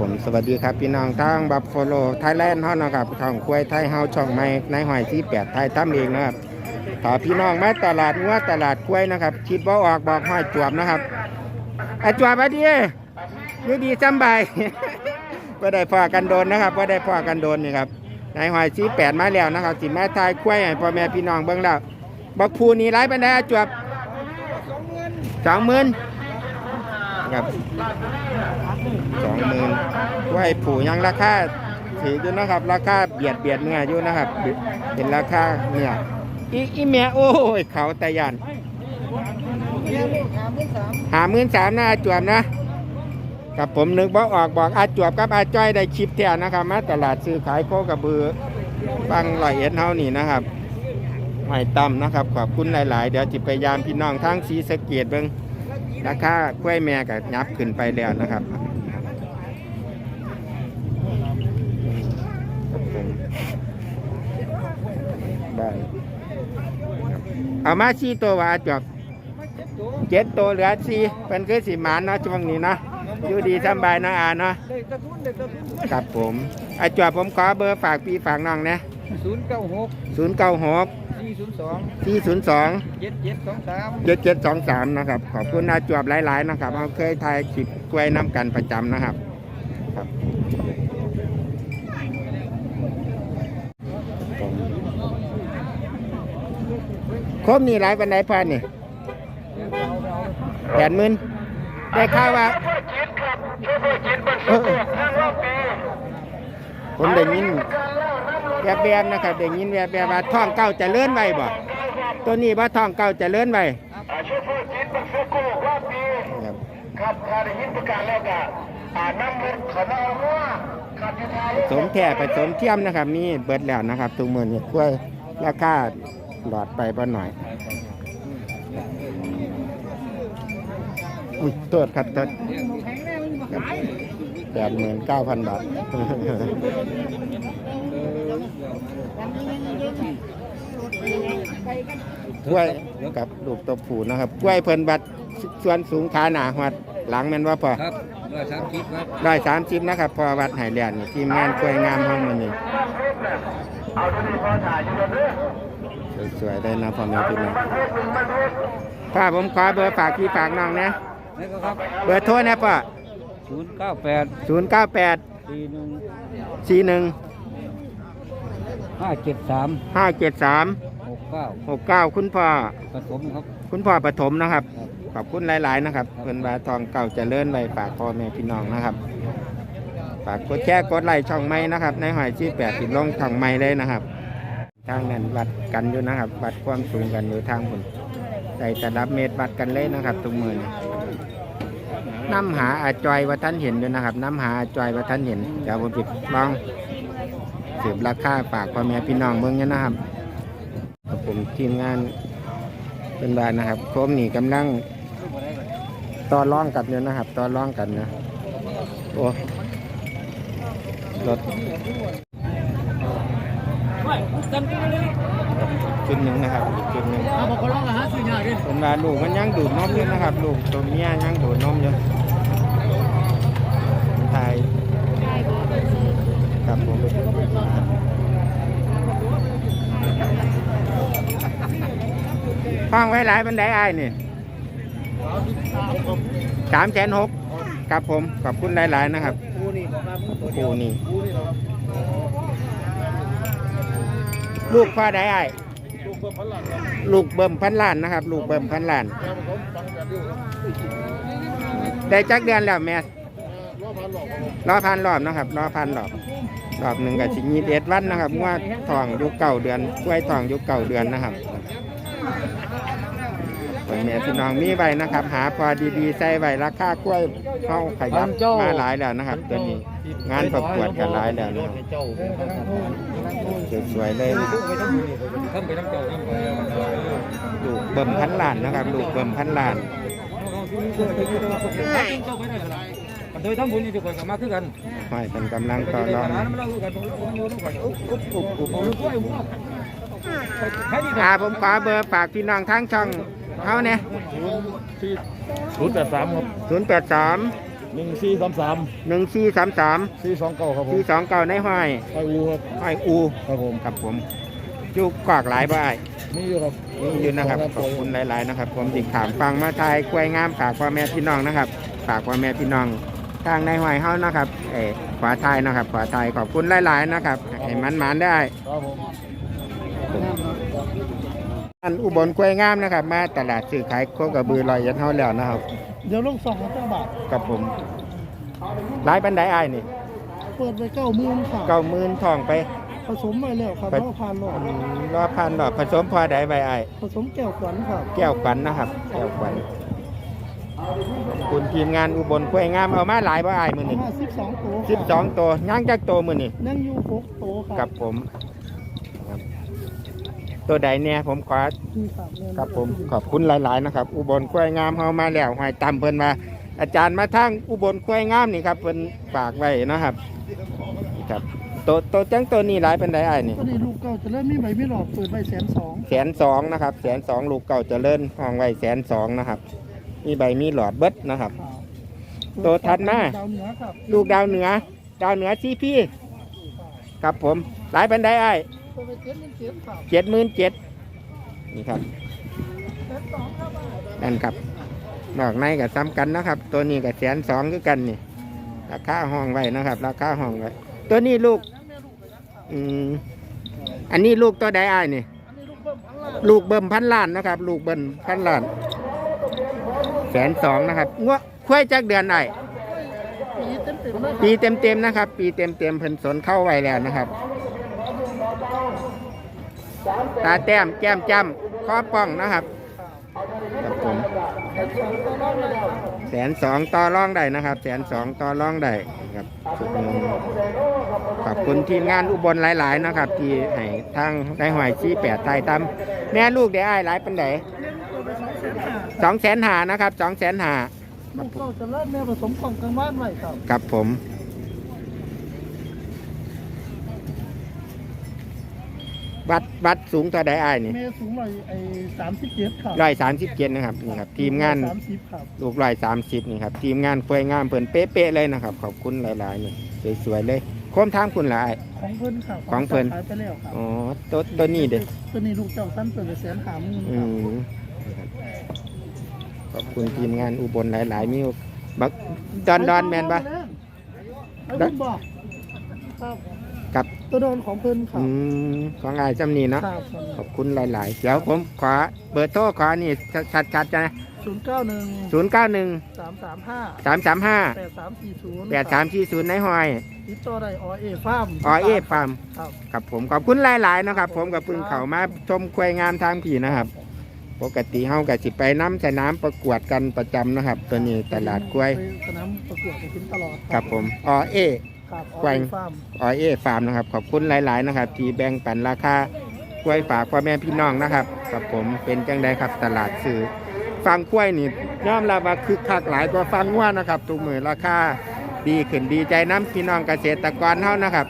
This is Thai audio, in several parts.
ผมสวัสดีครับพี่น้องทางบัฟฟาโลไทยแลนด์ฮานะครับช่องควยไทยเฮาช่องไม้ในหอยที่แปดไทยตั้มเองนะครับถ้าพี่น้องมาตลาดงัวตลาดกล้วยนะครับคิดบ่ออกบอกห้อยจวบนะครับไอจวบอดีอยู่ดีจำใบก็ได้พอกันโดนนะครับก็ได้พอกันโดนนี่ครับในหอยที่แปดมาแล้วนะครับสิแม่ทายกล้วยพ่อแม่พี่น้องเบิ่งแล้วบักพูนี่ไรปันไดอะจวบสองหมื่น ครับสองหมื่นไหวผูยังราคาถืออยู่นะครับ ราคาเบียดเบียดเนื้ออยู่นะครับ เป็นราคาเนื้ออีอีเมียโอ้ยเขาแต่ยันหาหมื่นสามนะอาจวบนะกับผมนึกบอกออกบอกอาจวบกับอาจ้อยได้คลิปแท้นะครับมาตลาดซื้อขายโคกระบือฟังลอยเอ็ดเฮานี่นะครับไม่ต่ำนะครับ ขอบคุณหลาย ๆ เดี๋ยวจิพยายามพี่น้องทั้งสีสะเกียดเบิ้ง ราคากล้วยแม่กับยับขึ้นไปแล้วนะครับครับผมได้ครับเอามาชีตัวว่าจบเจ็ดตัวเหลือสี่เป็นคือสีหมานเนาะช่วงนี้เนาะอยู่ดีสำบายเนาะอาเนาะเด็กตะทุนเด็กตะทุนครับผมอาจอบผมขอเบอร์ฝากพี่ฝากน้องนะศูนย์เก้าหกศูนย์เก้าหก สี่ศูนย์สองสี่ศูนย์สองเจ็ดเจ็ดสองสามเจ็ดเจ็ดสองสามนะครับ ขอบคุณอาจวบหลาย ๆ นะครับเราเคยถ่ายคลิปกล้วยน้ำกันประจำนะครับครับครบนี่หลายปันไดพันนี่แปดหมื่นได้ข่าวว่าเออผมได้ยิน แวบๆนะครับได้ยินแวบๆว่าท่องเก้าจะเลื่อนไว้บ่ตัวนี้ว่าท่องเก้าจะเลื่อนไว้ครับครับถ้าได้ยินประกาศแล้วก็อ่าน้ำมันเขามาเอาว่าขัดที่ทางผสมแท้ผสมเทียมนะครับ มีเบิดแล้วนะครับทุกมือนี่กล้วยราคาหลอดไปบ่หน่อย อุ้ยโทษครับโทษแปดหมื่นเก้าพันบาท กล้วยกับลูกตัวผูนะครับกล้วยเพิ่นบัดส่วนสูงขาหนาหัดหลังแม่นว่าพอครับร้อยสามสิบครับร้อยสามสิบนะครับ พอวัดไหเรียนนี่ทีมงานกล้วยงามห้องมันนี่เอาตัวนี้พอถ่ายอยู่เด้อสวยๆได้นะพ่อแม่พี่น้องประเทศหนึ่งประเทศป้าผมขอเบอร์ฝากพี่ฝากน้องนะนี่ก็ครับเบอร์โทรนะป้าศูนย์เก้าแปดศูนย์เก้าแปดสี่หนึ่งสี่หนึ่งห้าเจ็ดสามห้าเจ็ดสามหก เก้าหกเก้าคุณพ่อผสมครับ คุณพ่อปฐมนะครับครับขอบคุณหลาย ๆ นะครับเพิ่นบาทองเก่าเจะเลื่อนไว้ฝากพ่อแม่พี่น้องนะครับฝากกดแชร์กดไลค์ช่องไม้นะครับ ในหอยที่แปดติดลงช่องไม้เลยนะครับ ทางนั้นวัดกันอยู่นะครับ วัดความสูงกันอยู่ทางบนใส่ตลับเมตรวัดกันเลยนะครับทุกมือนี่น้ำหาอาจอยว่าท่านเห็นอยู่นะครับ น้ำหาอาจอยว่าท่านเห็นเดี๋ยวผมจิบลองเสียบราคาฝากพ่อแม่พี่น้องเมืองนี้นะครับครับ ผมทีมงานเป็นบานนะครับโคมนี่กำลังต่อร่องกันอยู่นะครับต่อร่องกันนะโอ้รถจุดหนึ่งนะครับอีกจุดหนึ่งบอกเขาลองอาหารสิ่งอย่างนี้เป็นว่าลูกมันยังดูดนมอยู่นะครับ ลูกตัวเมียยังดูดนมอยู่ไทยครับผม ห้องไว้หลายบันไดอ้ายนี่สามแสนหกครับผม ขอบคุณหลาย ๆ นะครับกูนี่ปูนี่ลูกพ่อใดอ้ลูกเบิ่มพันล้านนะครับ ลูกเบิ่มพันล้าน ได้จักเดือนแล้วแม่รอพันรอบนะครับรอพันรอบรอบหนึ่งกับสิงีเอ็ดวันนะครับว่าทองยุคเก่าเดือนกล้วยทองยุคเก่าเดือนนะครับ ตัวแม่พี่น้องมีไว้นะครับ หาพอดีๆใส่ไว้ราคากล้วยเข้าขยับมาหลายแล้วนะครับ ตัวนี้งานประกวดกันหลายแล้วนะครับสวยๆเลยนะครับทำไปทั้งเจ้าทั้งไปลูกเบิ่มพันล้านนะครับ ลูกเบิ่มพันล้านโดยทั้งบุญนี่ทุกคนสามารถคือกันห้อยเป็นกำลังต่อรองน้ำเราคือกันต้องอยู่ด้วยกันอุ๊บอุ๊บอุ๊บอุ๊บอุ๊บด้วยหัวใครดีอ่าผมขอเบอร์ฝากพี่น้องทั้งช่อง เขาเนี่ยศูนย์แปดสามครับศูนย์แปดสามหนึ่งสี่สามสามหนึ่งสี่สามสามสี่สองเก้าครับผมสี่สองเก้าในห้อยไปอูครับห้อยอูครับผมครับผมจุกกวากหลายบ่ายนี่อยู่ครับนี่อยู่นะครับขอบคุณหลาย ๆ นะครับ ผมติดถามฟังมาทายกล้วยงามฝากพ่อแม่พี่น้องนะครับฝากพ่อแม่พี่น้องทางในห้อยเฮานะครับเออขวาไทายนะครับขวาไทายขอบคุณหลาย ๆ นะครับให้มันมันๆได้ครับผม อันอุบลกล้วยงามนะครับ มาตลาดซื้อขายโคกระบือลอยยันเฮาแล้วนะครับ เดี๋ยวลงสองเจ้าบาท กับผมหลายปันไดอ้ายนี่เปิดไปเก้าหมื่นค่ะเก้าหมื่นทองไป ผสมไปแล้วครับไปรอบพันหลอดอืมรอพันดอกผสมพอไดใบอ้ายผสมแก้วขวัญครับแก้วขวัญนะครับ แก้วขวัญขอบคุณทีมงานอุบลกล้วยงามเอามาหลายบ่อ้ายมื้อนี้ห้าสิบสองตัวสิบสองตัวย่างจักตัวมื้อนี้นั่งอยู่หกตัวคกัรับบผมครับ ตัวใดเนี่ยผมขอนี่ครับเนี่ยครับผมขอบคุณหลาย ๆ นะครับ อุบลกล้วยงามเฮามาแล้วหอยตำเพิ่นมาอาจารย์มาทางอุบลกล้วยงามนี่ครับเพิ่นฝากไว้นะครับนี่ครับตัวตัวจังตัวนี้หลายเป็นไดอ้ายนี่ก็นี่ลูกเก้าจะเริ่มมีใบมีหลอดเปิดใบแสนสองแสนสองนะครับแสนสองลูกเก่าเจริญห้องไว้แสนสองนะครับ มีใบมีหลอดเบิดนะครับตัวถัดมาดาวเหนือครับลูกดาวเหนือ ดาวเหนือซีพี่ครับผมหลายเป็นไดอ้าย ตัวไปเจ็ดเป็นเจ็ดครับเจ็ดหมื่นเจ็ดนี่ครับแสนสองครับนั่นครับนอกในกับซ้ำกันนะครับ ตัวนี้กับแสนสองคือกันนี่ราคาห้องไว้นะครับ ราคาห้องไว้ตัวนี้ลูกอืมอันนี้ลูกตัวใดอ้ายนี่ อันนี้ลูกเบิ้มข้างล่างลูกเบิ่มพันล้านนะครับ ลูกเบิ่มพันล้านแสนสองนะครับงวคุ้ยจักเดือนไหนปีเต็มเต็มๆเลยปีเต็มๆนะครับ ปีเต็มๆเพิ่นสนเข้าไว้แล้วนะครับ ตาแต้มแก้มจ้ำข้อป้องนะครับครับผมแสนสองต่อรองได้นะครับ แสนสองต่อรองได้ครับชุดนี้ขอบคุณทีมงานอุบลหลาย ๆ นะครับ ที่ให้ทางได้หอยชี้แปดไทยตำแม่ลูกได้อ้ายหลายปันไดตัวไปสองแสนห้าสองแสนหานะครับสองแสนหาลูกเก้าจะเริ่มแม่ผสมของกลางบ้านไว้ครับครับผม วัดวัดสูงต่อได้อ้ายนี่แม่สูงหน่อยไอ้สามสิบเจ็ดครับร้อยสามสิบเจ็ดนะครับนี่ครับ ทีมงานสามสิบครับลูกร้อยสามสิบนี่ครับ ทีมงานควยงามเพิ่นเป๊ะๆเลยนะครับ ขอบคุณหลายๆนี่สวยๆเลยโค้มทางคุณหลาย ของเพิ่นครับของเพิ่น ขายไปแล้วครับอ๋อตัวตัวนี้เด้อตัวนี้ลูกเจ้าสั้นเปิดไปแสนหาหมื่นอืครับมขอบคุณทีมงานอุบลหลายๆมีบักดอนดอนแมนปะไอ้คุณบอกครับกับ ตัวโดนของเพิ่นครัอืบมของอายจำนีเนาะครับขอบคุณหลาย ๆ เดี๋ยวผมขอเบอร์โทรขอนี่ชัดๆจะศูนย์เก้าหนึ่งศูนย์เก้าหนึ่งสามสามห้าสามสามห้าแปดสามสี่ศูนย์แปดสามสี่ศูนย์ในหอยติดต่อได้อเอฟาร์มอเอฟาร์มครับครับผมขอบคุณหลาย ๆ นะครับ ผมกับพึ่งเขามาชมควายงามทางผีนะครับ ปกติเฮากับสิไปน้ำสนามประกวดกันประจำนะครับ ตัวนี้ตลาดกล้วยไปสนามประกวดไปกินตลอดครับผมอเอ ครับแกว่งฟาร์มอเอฟาร์มนะครับ ขอบคุณหลาย ๆ นะครับ ที่แบ่งปันราคากล้วยฝากพ่อแม่พี่น้องนะครับกับผมเป็นจังไดครับตลาดสื่อฟังกล้วยนี่ยอมรับว่าคึกคักหลายกว่าฟังว่านะครับทุกมือราคาดีขึ้นดีใจน้ำพี่น้องเกษตรกรเฮานะครับ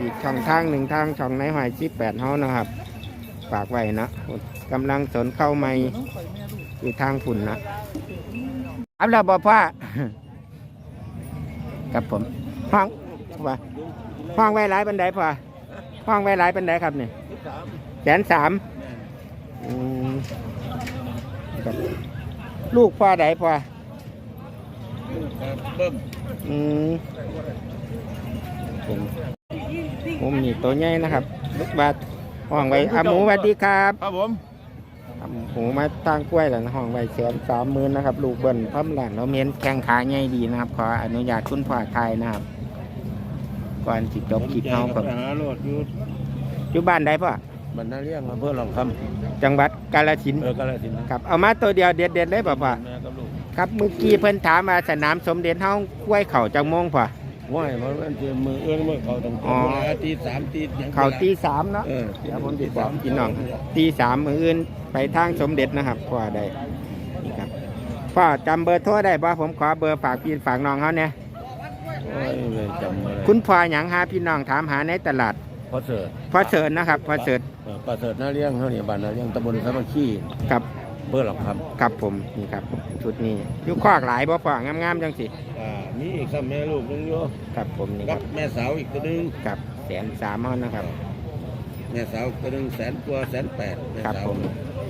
อีกช่องทางหนึ่งทางช่องในหอยชีแปดเฮานะครับฝากไว้นะกำลังสนเข้าใหม่น้องข่อยแม่ลูกอยู่ทางฝุ่นนะอับแล้วบอกพ่อครับผมห้อง ว่าห้องไว้หลายบันไดพ่อห้องไว้หลายบันไดครับเนี่ยแสนสามอืมครับลูกพ่อใดพ่อเบิ้มอืมผมผมนี่ตัวใหญ่นะครับ ลูกบาทห้องไว้อาหมูสวัสดีครับครับผมอาหมูมาตั้งกล้วยแล้วนะห้องไว้แสนสามหมื่นนะครับ ลูกเบิ้ลพัมหลานเราเมียนแข้งขาใหญ่ดีนะครับ ขออนุญาตคุณพ่อไทยนะครับ ก่อนสิจบคลิปเฮากับหาโลดอยู่อยู่บ้านใดพ่อบรรณาเลี้ยงอำเภอหลองคจังหวัดกาฬสินำธุ์เออกาฬสินธุ์นะครับเอามาตัวเดียวเด็ดๆเลยป่ะพ่อแม่กับลูกครับเมื่อกี้เพิ่นถามมาสนามสมเด็จเฮากล้วยเข่าจังมงพ่อว่ายเพราะมันจะมือเอื้องมือเขาต้องอ๋อตีสามตีหยังเข่าตีสามเนาะเออเดี๋ยวผมจะบอกพี่น้องตีสามมืออื่นไปทางสมเด็จนะครับพ่อได้นี่ครับพ่อจำเบอร์โทรได้ป่ะผมขอเบอร์ฝากพี่ฝากน้องเขาเนี่ย โอ้ยเลยจำอะไรคุณพ่อหยังหาพี่น้องถามหาในตลาดพอเสิร์ตพ่อเสิร์ชนะครับพ่อเสิร์ชเออปลาเสิร์ตหน้าเลี้ยงเขาเนี่ยบ้านหน้าเลี้ยงตำบลสามัคคีกับเพื่อหลองคกับผมนี่ครับสชุดนี้อยู่คอกหลายบ่พองามๆจังสิอ่ามีอีกสัมแม่ลูกหนึงอยู่ครับผมนี่คกัรับบแม่สาวอีกตัวหนึงกับแสนสามเฮานะครับ แม่สาวตัวหนึงแสนกว่าแสนแปดแม่ครับสาวผม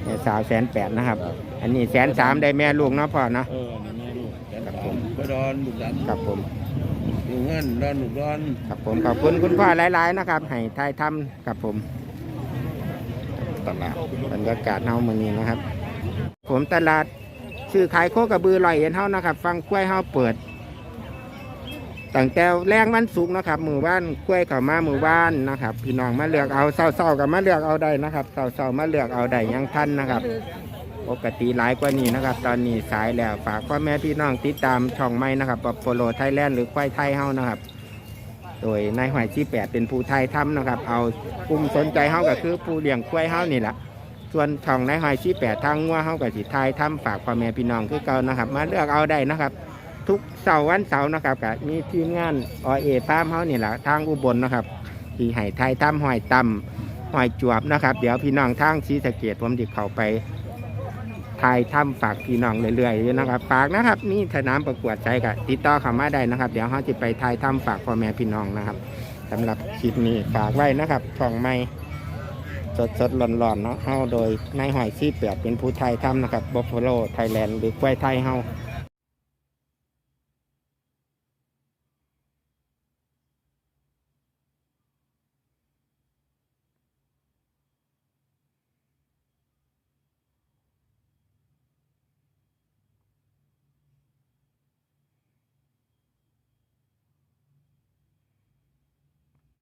แม่สาวแสนแปดนะครับ อันนี้แสนสามได้แม่ลูกเนาะพ่อเนาะ เออนี่แม่ลูกแสนครับสาผมมไปดอนลูกดันครับผม ลูกเงินดอนลูกดอนครับผมขอบคุณคุณพ่อหลายๆนะครับให้ทายทำครับผม ตลาดบรรยากาศเฮามื้อนี้นะครับ ผมตลาดซื้อขายโคกระบือลอยเอ็นเฮานะครับ ฟังกล้วยเฮาเปิดตั้งแต่แรงวันศุกนะครับมือบ้านกล้วยเข้ามามือบ้านนะครับ พี่น้องมาเลือกเอาเศร้าๆกับมาเลือกเอาได้นะครับเศร้าๆมาเลือกเอาได้ยังทันนะครับ ปกติหลายกว่านี้นะครับ ตอนนี้สายแล้วฝากพ่อแม่พี่น้องติดตามช่องไม่นะครับปโปโลไทยแลนด์หรือควายไทยเฮานะครับ โดยนายหอยที่แปดเป็นผู้ไทยทำนะครับ เอากลุ่มสนใจเฮาก็คือผู้เลี้ยงควายเฮานี่แหละส่วนช่องนายหอยที่แปดทางงัวเฮากับสิไทยทำฝากพ่อแม่พี่น้องคือเก่านะครับ มาเลือกเอาได้นะครับ ทุกเสาร์วันเสาร์นะครับก็มีทีมงานอเอฟาร์มเฮานี่แหละทางอุบลนะครับที่ให้ไทยทำหอยตำหอยจวบนะครับ เดี๋ยวพี่น้องทางศรีสะเกดผมจะเข้าไป ทายถ้ำฝากพี่น้องเรื่อยๆอยู่นะครับฝากนะครับมีสนามประกวดใจกับติดต่อเข้ามาได้นะครับ เดี๋ยวเขาจะไปทายถ้ำฝากพ่อแม่พี่น้องนะครับสำหรับคลิปนี้ฝากไว้นะครับช่องไม่สดสดๆร้อนๆเนาะเฮาโดยนายหอยซีเปียกเป็นผู้ไทยถ้ำนะครับบอฟฟาโลไทยแลนด์หรือกล้วยไทยเฮา